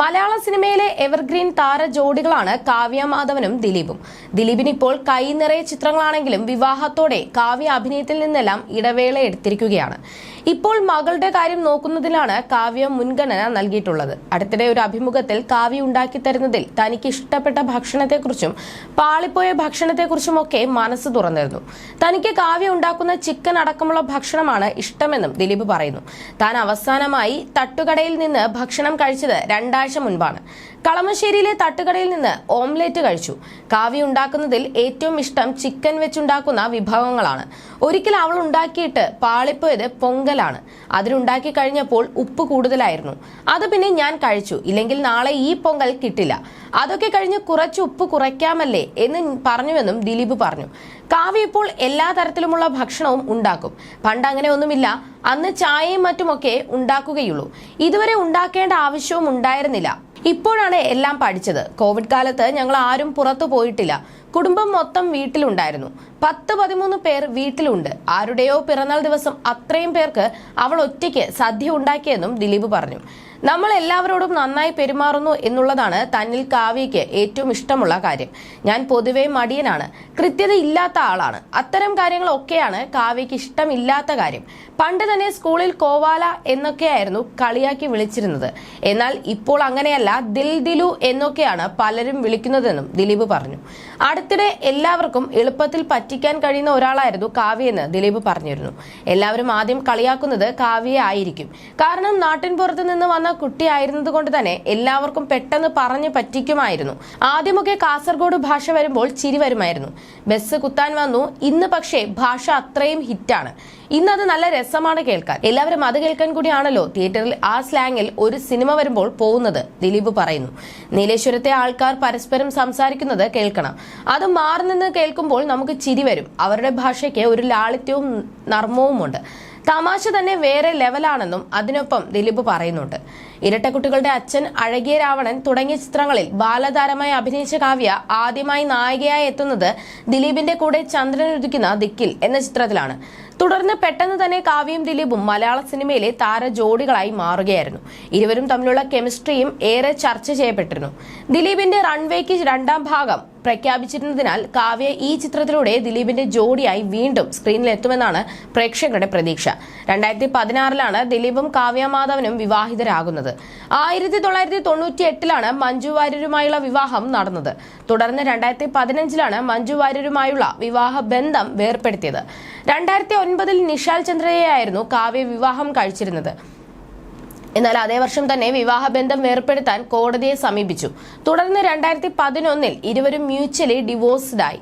മലയാള സിനിമയിലെ എവർഗ്രീൻ താര ജോഡികളാണ് കാവ്യ മാധവനും ദിലീപും. ദിലീപിന് ഇപ്പോൾ കൈ നിറയെ ചിത്രങ്ങളാണെങ്കിലും വിവാഹത്തോടെ കാവ്യ അഭിനയത്തിൽ നിന്നെല്ലാം ഇടവേള എടുത്തിരിക്കുകയാണ്. ഇപ്പോൾ മകളുടെ കാര്യം നോക്കുന്നതിലാണ് കാവ്യ മുൻഗണന നൽകിയിട്ടുള്ളത്. അടുത്തിടെ ഒരു അഭിമുഖത്തിൽ കാവ്യ ഉണ്ടാക്കി തരുന്നതിൽ തനിക്ക് ഇഷ്ടപ്പെട്ട ഭക്ഷണത്തെക്കുറിച്ചും പാളിപ്പോയ ഭക്ഷണത്തെക്കുറിച്ചുമൊക്കെ മനസ്സ് തുറന്നിരുന്നു. തനിക്ക് കാവ്യ ഉണ്ടാക്കുന്ന ചിക്കൻ അടക്കമുള്ള ഭക്ഷണമാണ് ഇഷ്ടമെന്നും ദിലീപ് പറയുന്നു. താൻ അവസാനമായി തട്ടുകടയിൽ നിന്ന് ഭക്ഷണം കഴിച്ചത് രണ്ടാഴ്ച മുൻപാണ്. കളമശ്ശേരിയിലെ തട്ടുകടയിൽ നിന്ന് ഓംലെറ്റ് കഴിച്ചു. കാവ്യ ഉണ്ടാക്കുന്നതിൽ ഏറ്റവും ഇഷ്ടം ചിക്കൻ വെച്ചുണ്ടാക്കുന്ന വിഭവങ്ങളാണ്. ഒരിക്കൽ അവൾ ഉണ്ടാക്കിയിട്ട് പാളിപ്പോയത് പൊങ്കലാണ്. അതിലുണ്ടാക്കി കഴിഞ്ഞപ്പോൾ ഉപ്പ് കൂടുതലായിരുന്നു. അത് പിന്നെ ഞാൻ കഴിച്ചു. ഇല്ലെങ്കിൽ നാളെ ഈ പൊങ്കൽ കിട്ടില്ല. അതൊക്കെ കഴിഞ്ഞ് കുറച്ച് ഉപ്പ് കുറയ്ക്കാമല്ലേ എന്ന് പറഞ്ഞുവെന്നും ദിലീപ് പറഞ്ഞു. കാവ്യ ഇപ്പോൾ എല്ലാ തരത്തിലുമുള്ള ഭക്ഷണവും ഉണ്ടാക്കും. പണ്ട് അങ്ങനെ ഒന്നുമില്ല. അന്ന് ചായയും മറ്റുമൊക്കെ ഉണ്ടാക്കുകയുള്ളൂ. ഇതുവരെ ഉണ്ടാക്കേണ്ട ആവശ്യവും ഉണ്ടായിരുന്നില്ല. ഇപ്പോഴാണ് എല്ലാം പഠിച്ചത്. കോവിഡ് കാലത്ത് ഞങ്ങൾ ആരും പുറത്തു പോയിട്ടില്ല. കുടുംബം മൊത്തം വീട്ടിലുണ്ടായിരുന്നു. പത്ത് പതിമൂന്ന് പേർ വീട്ടിലുണ്ട്. ആരുടെയോ പിറന്നാൾ ദിവസം അത്രയും പേർക്ക് അവൾ ഒറ്റയ്ക്ക് സദ്യ ഉണ്ടാക്കിയെന്നും ദിലീപ് പറഞ്ഞു. നമ്മൾ എല്ലാവരോടും നന്നായി പെരുമാറുന്നു എന്നുള്ളതാണ് തന്നിൽ കാവ്യയ്ക്ക് ഏറ്റവും ഇഷ്ടമുള്ള കാര്യം. ഞാൻ പൊതുവെ മടിയനാണ്. കൃത്യത ഇല്ലാത്ത ആളാണ്. അത്തരം കാര്യങ്ങളൊക്കെയാണ് കാവ്യയ്ക്ക് ഇഷ്ടമില്ലാത്ത കാര്യം. പണ്ട് തന്നെ സ്കൂളിൽ കോവാല എന്നൊക്കെയായിരുന്നു കളിയാക്കി വിളിച്ചിരുന്നത്. എന്നാൽ ഇപ്പോൾ അങ്ങനെയല്ല ദിൽ ദിലു എന്നൊക്കെയാണ് പലരും വിളിക്കുന്നതെന്നും ദിലീപ് പറഞ്ഞു. അടുത്തിടെ എല്ലാവർക്കും എളുപ്പത്തിൽ പറ്റിക്കാൻ കഴിയുന്ന ഒരാളായിരുന്നു കാവ്യെന്ന് ദിലീപ് പറഞ്ഞിരുന്നു. എല്ലാവരും ആദ്യം കളിയാക്കുന്നത് കാവ്യെ ആയിരിക്കും. കാരണം നാട്ടിൻ പുറത്ത് നിന്ന് വന്ന കുട്ടിയായിരുന്നത് കൊണ്ട് തന്നെ എല്ലാവർക്കും പെട്ടെന്ന് പറഞ്ഞു പറ്റിക്കുമായിരുന്നു. ആദ്യമൊക്കെ കാസർഗോഡ് ഭാഷ വരുമ്പോൾ ചിരി വരുമായിരുന്നു. ബസ് കുത്താൻ വന്നു. ഇന്ന് പക്ഷേ ഭാഷ അത്രയും ഹിറ്റാണ്. ഇന്ന് അത് നല്ല രസമാണ് കേൾക്കാൻ. എല്ലാവരും അത് കേൾക്കാൻ കൂടിയാണല്ലോ തിയേറ്ററിൽ ആ സ്ലാങ്ങിൽ ഒരു സിനിമ വരുമ്പോൾ പോകുന്നത് ദിലീപ് പറയുന്നു. നീലേശ്വരത്തെ ആൾക്കാർ പരസ്പരം സംസാരിക്കുന്നത് കേൾക്കണം. അത് മാറി നിന്ന് കേൾക്കുമ്പോൾ നമുക്ക് ചിരി വരും. അവരുടെ ഭാഷയ്ക്ക് ഒരു ലാളിത്യവും നർമ്മവുമുണ്ട്. തമാശ തന്നെ വേറെ ലെവലാണെന്നും അതിനൊപ്പം ദിലീപ് പറയുന്നുണ്ട്. ഇരട്ടക്കുട്ടികളുടെ അച്ഛൻ അഴകിയ രാവണൻ തുടങ്ങിയ ചിത്രങ്ങളിൽ ബാലതാരമായി അഭിനയിച്ച കാവ്യ ആദ്യമായി നായികയായി എത്തുന്നത് ദിലീപിന്റെ കൂടെ ചന്ദ്രൻ ഉദിക്കുന്ന ദിക്കിൽ എന്ന ചിത്രത്തിലാണ്. തുടർന്ന് പെട്ടെന്ന് തന്നെ കാവ്യയും ദിലീപും മലയാള സിനിമയിലെ താര ജോഡികളായി മാറുകയായിരുന്നു. ഇരുവരും തമ്മിലുള്ള കെമിസ്ട്രിയും ഏറെ ചർച്ച ചെയ്യപ്പെട്ടിരുന്നു. ദിലീപിന്റെ റൺവേക്ക് രണ്ടാം ഭാഗം പ്രഖ്യാപിച്ചിരുന്നതിനാൽ കാവ്യ ഈ ചിത്രത്തിലൂടെ ദിലീപിന്റെ ജോഡിയായി വീണ്ടും സ്ക്രീനിൽ എത്തുമെന്നാണ് പ്രേക്ഷകരുടെ പ്രതീക്ഷ. രണ്ടായിരത്തി പതിനാറിലാണ് ദിലീപും കാവ്യ മാധവനും വിവാഹിതരാകുന്നത്. ആയിരത്തി തൊള്ളായിരത്തി തൊണ്ണൂറ്റി എട്ടിലാണ് മഞ്ജു വാര്യരുമായുള്ള വിവാഹം നടന്നത്. തുടർന്ന് രണ്ടായിരത്തി പതിനഞ്ചിലാണ് മഞ്ജു വാര്യരുമായുള്ള വിവാഹ ബന്ധം വേർപ്പെടുത്തിയത്. രണ്ടായിരത്തി ഒൻപതിൽ നിഷാൽ ചന്ദ്രയെയായിരുന്നു കാവ്യ വിവാഹം കഴിച്ചിരുന്നത്. എന്നാൽ അതേ വർഷം തന്നെ വിവാഹബന്ധം വേർപ്പെടുത്താൻ കോടതിയെ സമീപിച്ചു. തുടർന്ന് രണ്ടായിരത്തി പതിനൊന്നിൽ ഇരുവരും മ്യൂച്വലി ഡിവോഴ്സ്ഡായി.